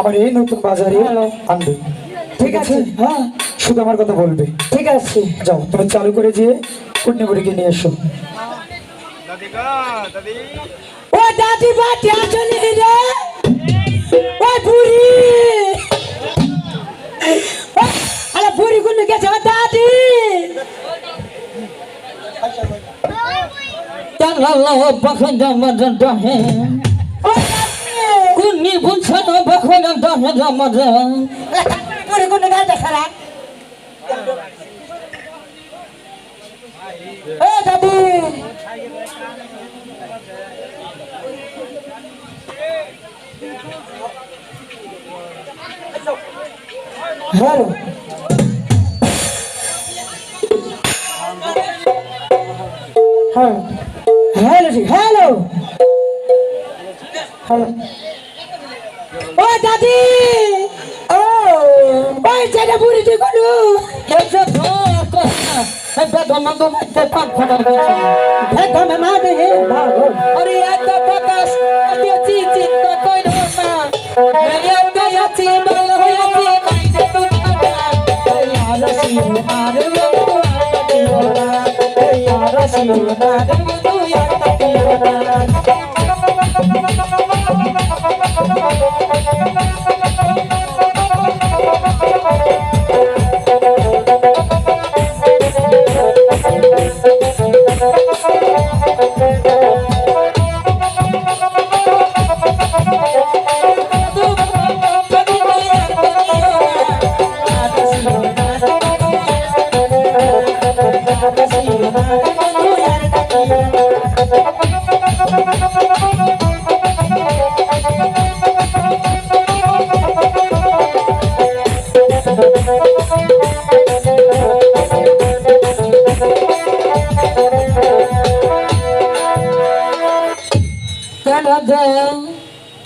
আমার এই নতুন বাজারে আনবে। ঠিক আছে? হ্যাঁ? শুধু আমার কথা বলবে। ঠিক আছে। যাও তুমি চালু করে যেয়ে পূর্ণিমুড়িকে নিয়ে এসো। ও দাদি বাটি আসলে রে। ও বুড়ি। ও, আরে বুড়ি কোন গেছে? ও দাদি। Talala bakanda madan dahe ও Kunni bunsana bakanda dahe ramadan বুড়ি কোন গেছে খারা ও দাদি হ্যালো হ্যাঁ হ্যালো হ্যালো হ্যালো দাদি ও ওই ছেলে বুড়ি তুই কোনো Esa toka Esa dama dama te pan pan ভেদা মে মা দে হে ভাগো Ari ata pakas Ati chi chi ta koi dama Meri ata ya chi bala ho ya chi mai de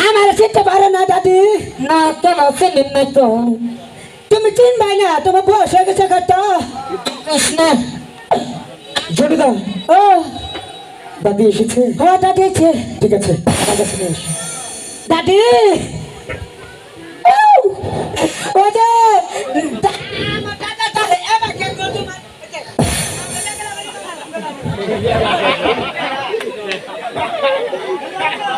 আমার চিনতে পারে না দাদি। না তোমার sinin na to তুমি চিনবাই না তোমার বয়স হয়ে গেছে কত? জনিদা ও। দাদি এসেছে? ও দাদি ঠিক আছে দাদি! ও, ও যে দা-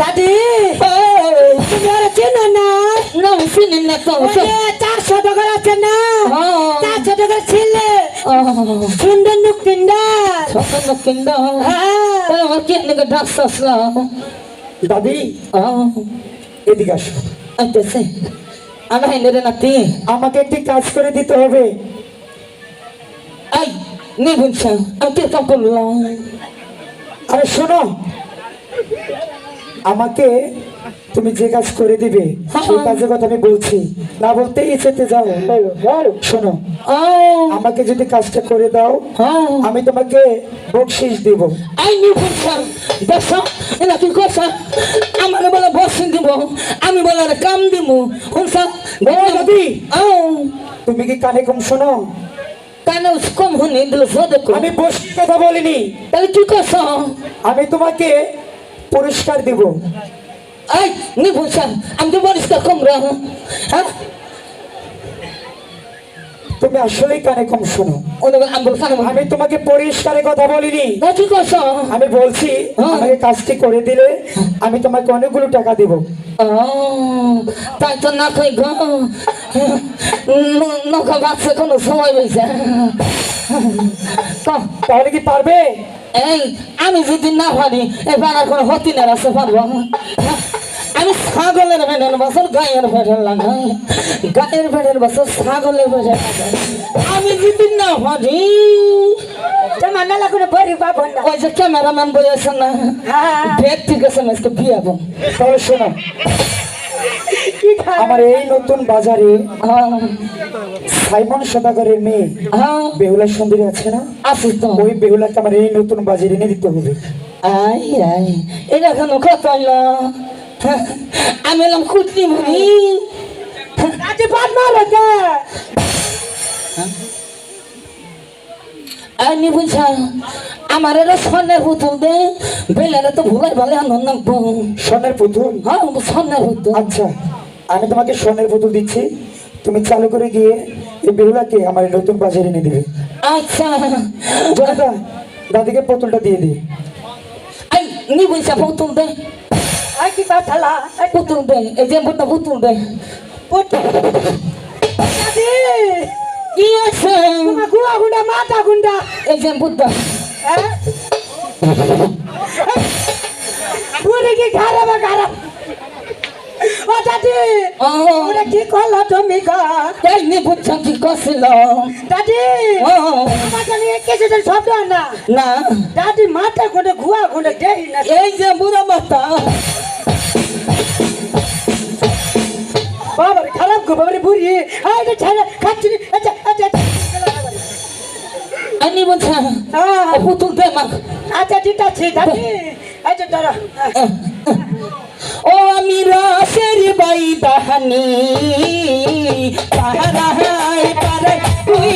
দাদি। তুমি আর চেনো না? না আমি চিনি না তো। চারশো টাকার আছে না? Oh. চারশো টাকার ছিলে। সুন্দর নুকিন্দা ছোট কিন্দ হ্যাঁ। আমার কি ডাক্তার আসলাম দাদি এদিকে আসো। আইতেছে আমি হাইনে রে নাতি। আমাকে একটি কাজ করে দিতে হবে। আই নে বুঝছা আমি কীরকম করলাম। আরে শোনো আমাকে তুমি যে কাজ করে দিবে। সেই কাজের কথা আমি বলছি। না বলতেই ইচ্ছেতে যাও। শোনো ও আমাকে যদি কাজটা করে দাও হ্যাঁ আমি তোমাকে বকশিস দিব। আমার বলে বসিন দিব আমি বলে কাম দিব তুমি কি কানে কম শোনো? কেন কম শুনি আমি বসির কথা বলিনি। তাহলে কি করছ? আমি তোমাকে পুরস্কার দিব। এই নি বুঝছাম আমি তো পরিষ্কার কম রে হ্যাঁ? তুমি আসলেই কানে কম শোনো। আমি তোমাকে পরিষ্কারের কথা বলিনি। আমি বলছি। আমাকে কাজটি করে দিলে আমি তোমাকে অনেকগুলো টাকা দিব। তাই তো না কই গো। নৌকা বাচ্চা কোনো সময় হয়েছে তাহলে কি পারবে? এই আমি যদি না পারি এবার আর কোনো হতিনের আছে পারব। আমি ছাগলের ভেড়ের বছর গায়ের ভেড়ের লাগাই গায়ের ভেড়ের বছর ছাগলের ভেড়ের আমি যদি না পারি পাবো না। ওই যে ক্যামেরাম্যান না হ্যাঁ। বিয়াবো তাহলে শোনো। আমার এই নতুন বাজারে সাইমন সদাগরের মেয়ে। হ্যাঁ। বেহুলা সুন্দরী আছে না? আসিস তো ওই বেহুলাকে আমার এই নতুন বাজারে এনে দিতে হবে। আই আই এটা কেন কথা আমি এলাম কুটনি মুড়ি আজ বাদ মারো আমি বুঝা আমার এরা স্বর্ণের পুতুল দে। বেলারে তো ভুলাই ভালে আনন্দ স্বর্ণের পুতুল? হ্যাঁ স্বর্ণের পুতুল। আচ্ছা আমি তোমাকে স্বর্ণের পুতুল দিচ্ছি। তুমি চালু করে গিয়ে এই বেহুলাকে আমার নতুন বাজারে এনে দিবে। আচ্ছা। জনতা দাদিকে পুতুলটা দিয়ে দিই আই নি বুঝা পুতুল দে। আই কি পাঠালা পুতুল দে এই যে বুটা পুতুল দে। দাদি। কি আছে? তোমার গুয়া গুন্ডা মাথা গুন্ডা। এই যে হ্যাঁ? কি খারাপ খারাপ ওরে কি করলা তুমি গা? এই নি বুঝা কি কছিল দাদি ও। আমাকে নিয়ে কিছু দিন শব্দ না। না। দাদি মাথা গুন্ডে গুয়া গুন্ডে দেই না। এই যে বুড়া মাতা বাবার খারাপ গো বাবার বুড়ি। আই রে ছেলে খাচ্ছি। আচ্ছা আচ্ছা বুঝা আচ্ছা পুতুল দে মা আচ্ছা ঠিক আছে দাদি। আচ্ছা দাঁড়া। ও আমি রসের বাই দাহানি তাহারা পারে তুই